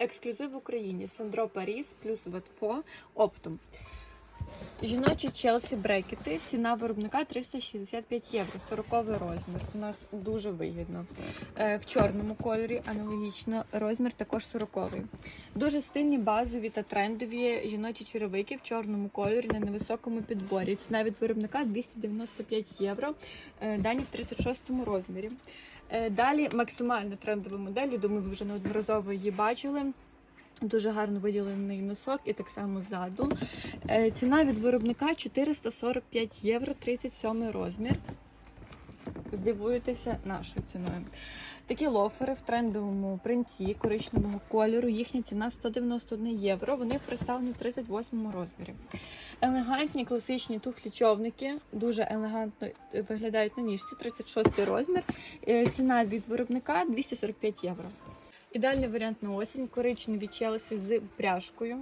Ексклюзив в Україні Сандро Паріс плюс Ветфо оптом. Жіночі Челсі брекети. Ціна виробника 365 євро, 40 розмір. У нас дуже вигідно. Е, В чорному кольорі аналогічно. Розмір також 40 Дуже стильні, базові та трендові жіночі черевики в чорному кольорі на невисокому підборі. Ціна від виробника 295 євро. Е, Дані в 36 розмірі. Е, Далі максимально трендова модель. Я думаю, ви вже неодноразово її бачили. Дуже гарно виділений носок і так само ззаду. Е, Ціна від виробника 445 євро, 37 розмір. Здивуєтеся нашою ціною. Такі лофери в трендовому принті коричневого кольору. Їхня ціна 191 євро. Вони представлені в 38 розмірі. Елегантні класичні туфлі-човники, дуже елегантно виглядають на ніжці, 36 розмір. Е, Ціна від виробника 245 євро. Ідеальний варіант на осінь, коричневі челсі з пряжкою.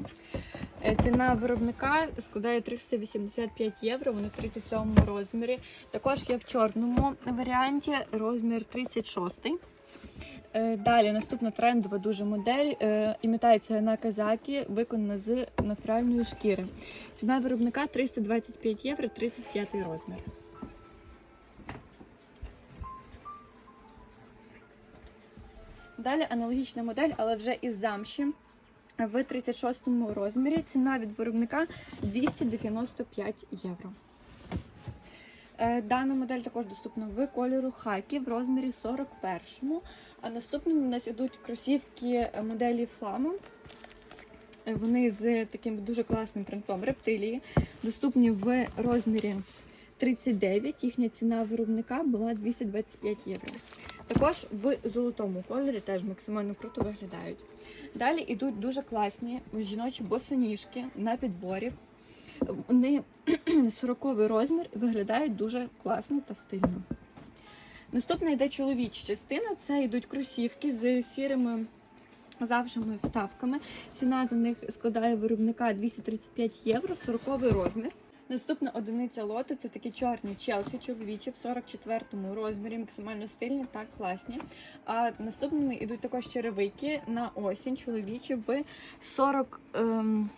Е, Ціна виробника складає 385 євро, вони в 37 розмірі. Також є в чорному варіанті розмір 36. Е, Далі наступна трендова дуже модель. е, Імітація на казакі, виконана з натуральної шкіри. Ціна виробника 325 євро, 35 розмір. Далі аналогічна модель, але вже із замші в 36 розмірі. Ціна від виробника 295 євро. Е, Дана модель також доступна в кольору хакі в розмірі 41. А наступними у нас ідуть кросівки моделі Flaмо. Е, Вони з таким дуже класним принтом рептилії, доступні в розмірі 39. Їхня ціна виробника була 225 євро. Також в золотому кольорі теж максимально круто виглядають. Далі йдуть дуже класні жіночі босоніжки на підборі. Вони 40 розмір виглядають дуже класно та стильно. Наступна йде чоловіча частина. Це йдуть кросівки з сірими завшими вставками. Ціна за них складає виробника 235 євро, 40 розмір. Наступна одиниця лоту це такі чорні челсі чоловічі в 44-му розмірі, максимально стильні та класні. А наступними йдуть також черевики на осінь чоловічі в 40. Ем...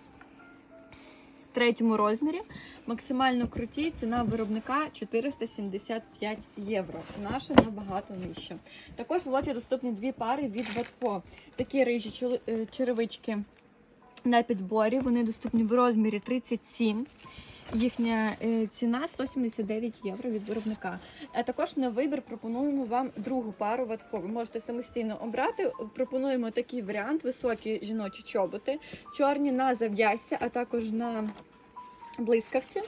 Третьому розмірі максимально круті ціна виробника 475 євро. Наша набагато нижча. Також в лоті доступні дві пари від Ватфо. Такі рижі е, черевички на підборі. Вони доступні в розмірі 37. Їхня е, ціна 179 євро від виробника. А також на вибір пропонуємо вам другу пару ватфо. Ви можете самостійно обрати. Пропонуємо такий варіант: високі жіночі чоботи, чорні на зав'ясся, а також на блискавці.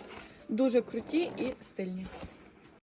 Дуже круті і стильні.